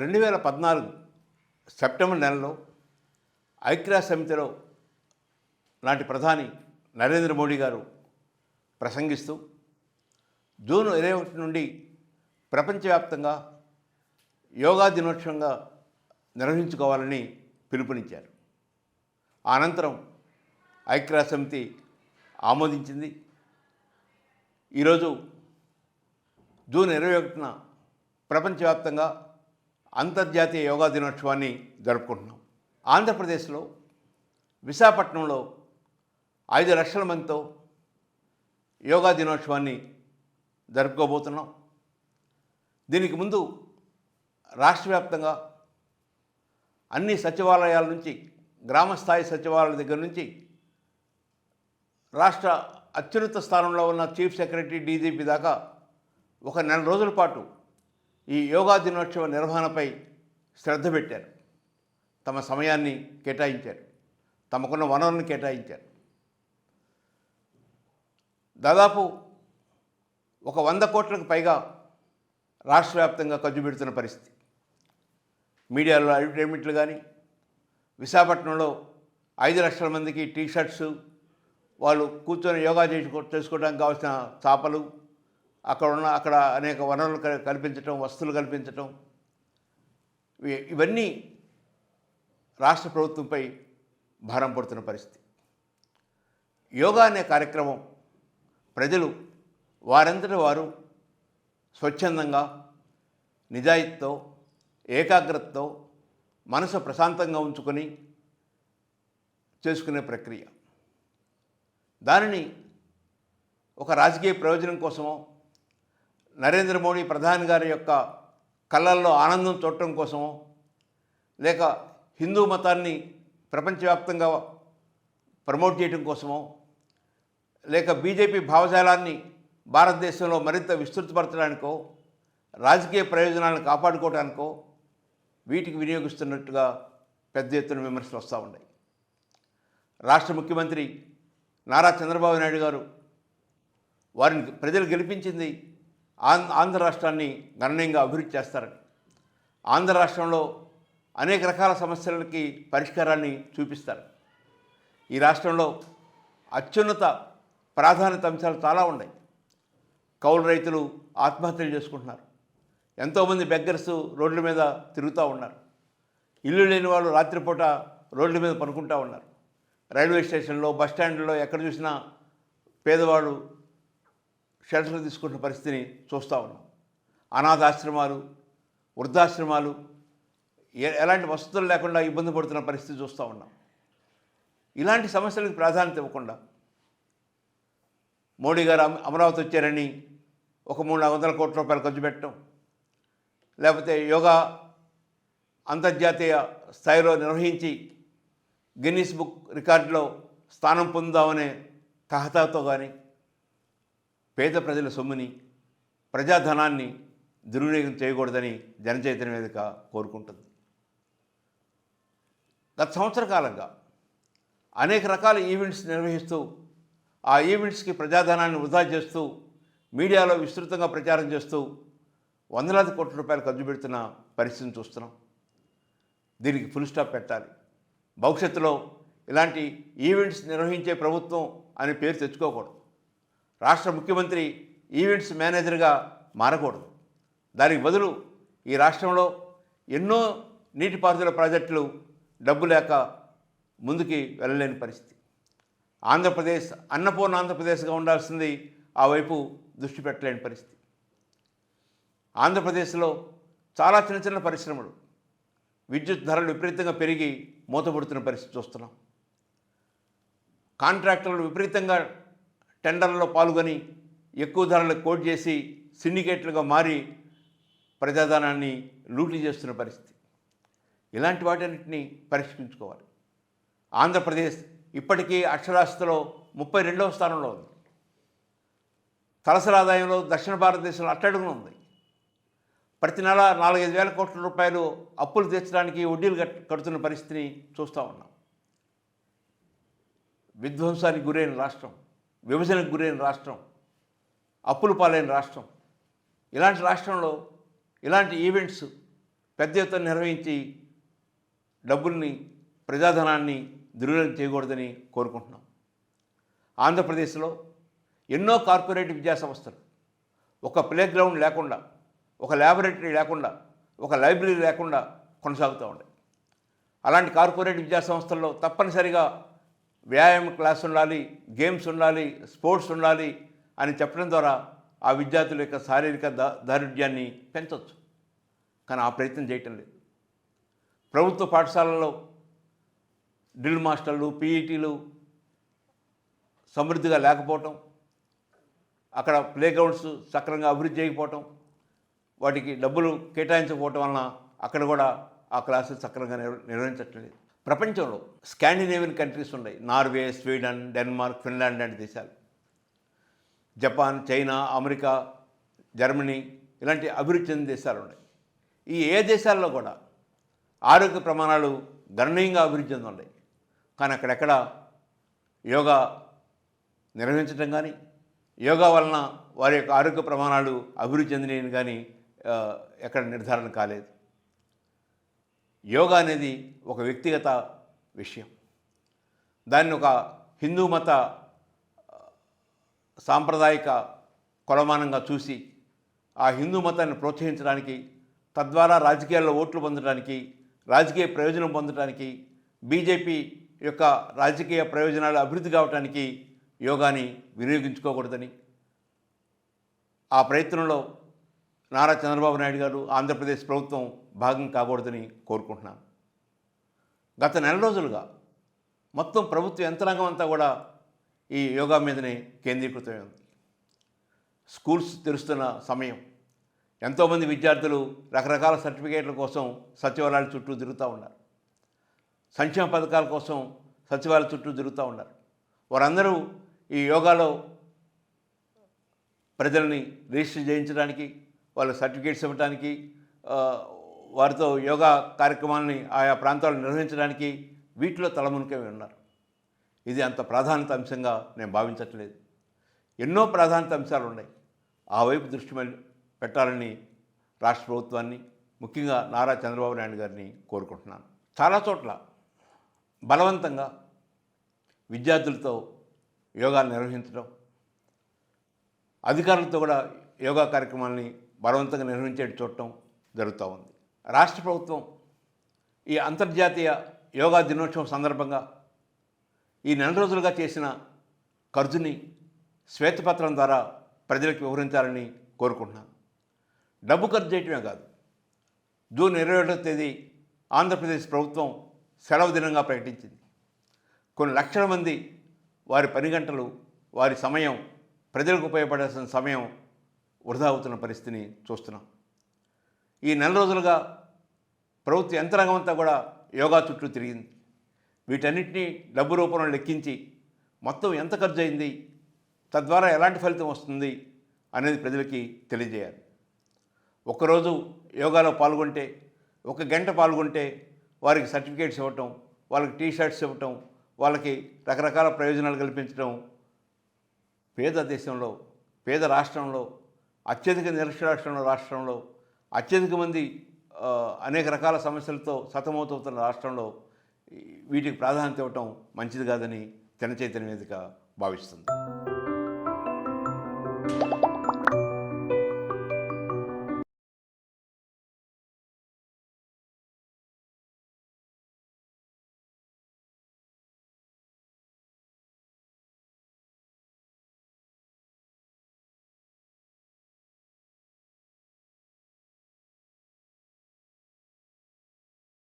రెండు వేల పద్నాలుగు సెప్టెంబర్ నెలలో ఐక్యరాజ్య సమితిలో నాటి ప్రధాని నరేంద్ర మోడీ గారు ప్రసంగిస్తూ జూన్ ఇరవై ఒకటి నుండి ప్రపంచవ్యాప్తంగా యోగా దినోత్సవంగా నిర్వహించుకోవాలని పిలుపునిచ్చారు. అనంతరం ఐక్యరాజ్య సమితి ఆమోదించింది. ఈరోజు జూన్ ఇరవై ఒకటిన ప్రపంచవ్యాప్తంగా అంతర్జాతీయ యోగా దినోత్సవాన్ని జరుపుకుంటున్నాం. ఆంధ్రప్రదేశ్లో విశాఖపట్నంలో ఐదు లక్షల మందితో యోగా దినోత్సవాన్ని జరుపుకోబోతున్నాం. దీనికి ముందు రాష్ట్ర వ్యాప్తంగా అన్ని సచివాలయాల నుంచి గ్రామ స్థాయి సచివాలయాల దగ్గర నుంచి రాష్ట్ర అత్యున్నత స్థానంలో ఉన్న చీఫ్ సెక్రటరీ డీజీపీ దాకా ఒక నెల రోజుల పాటు ఈ యోగా దినోత్సవ నిర్వహణపై శ్రద్ధ పెట్టారు. తమ సమయాన్ని కేటాయించారు. తమకున్న వనరులను కేటాయించారు. దాదాపు ఒక వంద కోట్లకు పైగా రాష్ట్ర వ్యాప్తంగా ఖర్చు పెడుతున్న పరిస్థితి. మీడియాలో అడ్వర్టైజ్మెంట్లు కానీ విశాఖపట్నంలో ఐదు లక్షల మందికి టీ షర్ట్స్ వాళ్ళు కూర్చొని యోగా చేసుకో చేసుకోవడానికి కావాల్సిన చాపలు అక్కడ ఉన్న అక్కడ అనేక వనరులు కల్పించటం వస్తువులు కల్పించటం. ఇవన్నీ రాష్ట్ర ప్రభుత్వంపై భారం పడుతున్న పరిస్థితి. యోగా అనే కార్యక్రమం ప్రజలు వారంతటి వారు స్వచ్ఛందంగా నిజాయితీతో ఏకాగ్రతతో మనసు ప్రశాంతంగా ఉంచుకొని చేసుకునే ప్రక్రియ. దానిని ఒక రాజకీయ ప్రయోజనం కోసమో నరేంద్ర మోడీ ప్రధాని గారి యొక్క కళ్ళల్లో ఆనందం చూడటం కోసమో లేక హిందూ మతాన్ని ప్రపంచవ్యాప్తంగా ప్రమోట్ చేయడం కోసమో లేక బీజేపీ భావజాలాన్ని భారతదేశంలో మరింత విస్తృతపరచడానికో రాజకీయ ప్రయోజనాలను కాపాడుకోవడానికో వీటికి వినియోగిస్తున్నట్టుగా పెద్ద ఎత్తున విమర్శలు వస్తూ ఉన్నాయి. రాష్ట్ర ముఖ్యమంత్రి నారా చంద్రబాబు నాయుడు గారు వారిని ప్రజలు గెలిపించింది ఆంధ్ర ఆంధ్ర రాష్ట్రాన్ని గణనీయంగా అభివృద్ధి చేస్తారని ఆంధ్ర రాష్ట్రంలో అనేక రకాల సమస్యలకి పరిష్కారాన్ని చూపిస్తారు. ఈ రాష్ట్రంలో అత్యున్నత ప్రాధాన్యత అంశాలు చాలా ఉన్నాయి. కౌలు రైతులు ఆత్మహత్యలు చేసుకుంటున్నారు. ఎంతోమంది బెగ్గర్స్ రోడ్ల మీద తిరుగుతూ ఉన్నారు. ఇల్లు లేని వాళ్ళు రాత్రిపూట రోడ్ల మీద పనుకుంటూ ఉన్నారు. రైల్వే స్టేషన్లో బస్ స్టాండ్లో ఎక్కడ చూసినా పేదవాళ్ళు షెల్టర్ తీసుకుంటున్న పరిస్థితిని చూస్తూ ఉన్నాం. అనాథాశ్రమాలు వృద్ధాశ్రమాలు ఎలాంటి వసతులు లేకుండా ఇబ్బంది పడుతున్న పరిస్థితి చూస్తూ ఉన్నాం. ఇలాంటి సమస్యలకు ప్రాధాన్యత ఇవ్వకుండా మోడీ గారు అమ- అమరావతి వచ్చారని ఒక మూడు నాలుగు వందల కోట్ల రూపాయలు ఖర్చు పెట్టడం లేకపోతే యోగా అంతర్జాతీయ స్థాయిలో నిర్వహించి గిన్నీస్ బుక్ రికార్డులో స్థానం పొందామనే తహతాతో కానీ పేద ప్రజల సొమ్ముని ప్రజాధనాన్ని దుర్వినియోగం చేయకూడదని జనచైతన్య వేదిక కోరుకుంటుంది. గత సంవత్సర కాలంగా అనేక రకాల ఈవెంట్స్ నిర్వహిస్తూ ఆ ఈవెంట్స్కి ప్రజాధనాన్ని వృధా చేస్తూ మీడియాలో విస్తృతంగా ప్రచారం చేస్తూ వందలాది కోట్ల రూపాయలు ఖర్చు పెడుతున్న పరిస్థితిని చూస్తున్నాం. దీనికి ఫుల్ స్టాప్ పెట్టాలి. భవిష్యత్తులో ఇలాంటి ఈవెంట్స్ నిర్వహించే ప్రభుత్వం అనే పేరు తెచ్చుకోకూడదు. రాష్ట్ర ముఖ్యమంత్రి ఈవెంట్స్ మేనేజర్గా మారకూడదు. దానికి బదులు ఈ రాష్ట్రంలో ఎన్నో నీటిపారుదల ప్రాజెక్టులు డబ్బు లేక ముందుకి వెళ్ళలేని పరిస్థితి. ఆంధ్రప్రదేశ్ అన్నపూర్ణ ఆంధ్రప్రదేశ్గా ఉండాల్సింది ఆ వైపు దృష్టి పెట్టలేని పరిస్థితి. ఆంధ్రప్రదేశ్లో చాలా చిన్న చిన్న పరిశ్రమలు విద్యుత్ ధరలు విపరీతంగా పెరిగి మూతపడుతున్న పరిస్థితి చూస్తున్నాం. కాంట్రాక్టర్లు విపరీతంగా టెండర్లలో పాల్గొని ఎక్కువ ధరలకు కోట్ చేసి సిండికేట్లుగా మారి ప్రజాధనాన్ని లూటీ చేస్తున్న పరిస్థితి. ఇలాంటి వాటన్నిటిని పరిష్కరించుకోవాలి. ఆంధ్రప్రదేశ్ ఇప్పటికీ అక్షరాస్యతలో ముప్పై రెండవ స్థానంలో ఉంది. తలసరి ఆదాయంలో దక్షిణ భారతదేశంలో అట్టడుగున ఉంది. ప్రతి నెల నాలుగైదు వేల కోట్ల రూపాయలు అప్పులు తీర్చడానికి వడ్డీలు కట్ కడుతున్న పరిస్థితిని చూస్తూ ఉన్నాం. విధ్వంసానికి గురైన రాష్ట్రం. విభజనకు గురైన రాష్ట్రం అప్పులు పాలైన రాష్ట్రం. ఇలాంటి రాష్ట్రంలో ఇలాంటి ఈవెంట్స్ పెద్ద ఎత్తున నిర్వహించి డబ్బుల్ని ప్రజాధనాన్ని దుర్వినియోగం చేయకూడదని కోరుకుంటున్నాం. ఆంధ్రప్రదేశ్లో ఎన్నో కార్పొరేట్ విద్యా సంస్థలు ఒక ప్లే గ్రౌండ్ లేకుండా ఒక ల్యాబొరేటరీ లేకుండా ఒక లైబ్రరీ లేకుండా కొనసాగుతూ ఉండే అలాంటి కార్పొరేట్ విద్యా సంస్థల్లో తప్పనిసరిగా వ్యాయామ క్లాస్ ఉండాలి గేమ్స్ ఉండాలి స్పోర్ట్స్ ఉండాలి అని చెప్పడం ద్వారా ఆ విద్యార్థుల యొక్క శారీరక ద దారుఢ్యాన్ని పెంచవచ్చు కానీ ఆ ప్రయత్నం చేయటం లేదు. ప్రభుత్వ పాఠశాలల్లో డ్రిల్ మాస్టర్లు పీఈటీలు సమృద్ధిగా లేకపోవటం అక్కడ ప్లే గ్రౌండ్స్ సక్రమంగా అభివృద్ధి చేయకపోవటం వాటికి డబ్బులు కేటాయించకపోవటం వలన అక్కడ కూడా ఆ క్లాసులు సక్రమంగా నిర్వహించట్లేదు ప్రపంచంలో స్కాండినేవియన్ కంట్రీస్ ఉన్నాయి. నార్వే స్వీడన్ డెన్మార్క్ ఫిన్లాండ్ లాంటి దేశాలు. జపాన్ చైనా అమెరికా జర్మనీ ఇలాంటి అభివృద్ధి చెందిన దేశాలు ఉన్నాయి. ఈ ఏ దేశాల్లో కూడా ఆరోగ్య ప్రమాణాలు గణనీయంగా అభివృద్ధి చెంది ఉన్నాయి కానీ అక్కడెక్కడ యోగా నిర్వహించడం కానీ యోగా వలన వారి యొక్క ఆరోగ్య ప్రమాణాలు అభివృద్ధి చెందినవి కానీ ఎక్కడ నిర్ధారణ కాలేదు. యోగా అనేది ఒక వ్యక్తిగత విషయం. దాన్ని ఒక హిందూ మత సాంప్రదాయిక కొలమానంగా చూసి ఆ హిందూ మతాన్ని ప్రోత్సహించడానికి తద్వారా రాజకీయాల్లో ఓట్లు పొందడానికి రాజకీయ ప్రయోజనం పొందడానికి బీజేపీ యొక్క రాజకీయ ప్రయోజనాలు అభివృద్ధి కావడానికి యోగాని వినియోగించుకోకూడదని. ఆ ప్రయత్నంలో నారా చంద్రబాబు నాయుడు గారు ఆంధ్రప్రదేశ్ ప్రభుత్వం భాగం కాకూడదని కోరుకుంటున్నాను. గత నెల రోజులుగా మొత్తం ప్రభుత్వ యంత్రాంగం అంతా కూడా ఈ యోగా మీదనే కేంద్రీకృతమై ఉంది. స్కూల్స్ తెరుస్తున్న సమయం ఎంతోమంది విద్యార్థులు రకరకాల సర్టిఫికేట్ల కోసం సచివాలయాల చుట్టూ తిరుగుతూ ఉన్నారు. సంక్షేమ పథకాల కోసం సచివాలయాల చుట్టూ తిరుగుతూ ఉన్నారు. వారందరూ ఈ యోగాలో ప్రజల్ని రిజిస్టర్ చేయించడానికి వాళ్ళ సర్టిఫికేట్స్ ఇవ్వడానికి వారితో యోగా కార్యక్రమాలని ఆయా ప్రాంతాల్లో నిర్వహించడానికి వీటిలో తలమునకమే ఉన్నారు. ఇది అంత ప్రాధాన్యత అంశంగా నేను భావించట్లేదు. ఎన్నో ప్రాధాన్యత అంశాలు ఉన్నాయి. ఆ వైపు దృష్టి పెట్టాలని రాష్ట్ర ప్రభుత్వాన్ని ముఖ్యంగా నారా చంద్రబాబు నాయుడు గారిని కోరుకుంటున్నాను. చాలా చోట్ల బలవంతంగా విద్యార్థులతో యోగా నిర్వహించడం అధికారులతో కూడా యోగా కార్యక్రమాలని బలవంతంగా నిర్వహించే చూడటం జరుగుతూ ఉంది. రాష్ట్ర ప్రభుత్వం ఈ అంతర్జాతీయ యోగా దినోత్సవం సందర్భంగా ఈ నెల రోజులుగా చేసిన ఖర్చుని శ్వేతపత్రం ద్వారా ప్రజలకు వివరించాలని కోరుకుంటున్నాను. డబ్బు ఖర్చు చేయటమే కాదు జూన్ ఇరవై ఒకటో తేదీ ఆంధ్రప్రదేశ్ ప్రభుత్వం సెలవు దినంగా ప్రకటించింది. కొన్ని లక్షల మంది వారి పని గంటలు వారి సమయం ప్రజలకు ఉపయోగపడాల్సిన సమయం వృధా అవుతున్న పరిస్థితిని చూస్తున్నాం. ఈ నెల రోజులుగా ప్రభుత్వ యంత్రాంగం అంతా కూడా యోగా చుట్టూ తిరిగింది. వీటన్నిటినీ డబ్బు రూపంలో లెక్కించి మొత్తం ఎంత ఖర్చు అయింది తద్వారా ఎలాంటి ఫలితం వస్తుంది అనేది ప్రజలకి తెలియజేయాలి. ఒకరోజు యోగాలో పాల్గొంటే ఒక గంట పాల్గొంటే వారికి సర్టిఫికేట్స్ ఇవ్వటం వాళ్ళకి టీ షర్ట్స్ ఇవ్వటం వాళ్ళకి రకరకాల ప్రయోజనాలు కల్పించడం పేద దేశంలో పేద రాష్ట్రంలో అత్యధిక నిరక్షరాష్ట్రంలో రాష్ట్రంలో అత్యధిక మంది అనేక రకాల సమస్యలతో సతమతమవుతున్న రాష్ట్రంలో వీటికి ప్రాధాన్యత ఇవ్వటం మంచిది కాదని జన చైతన్య వేదిక భావిస్తుంది.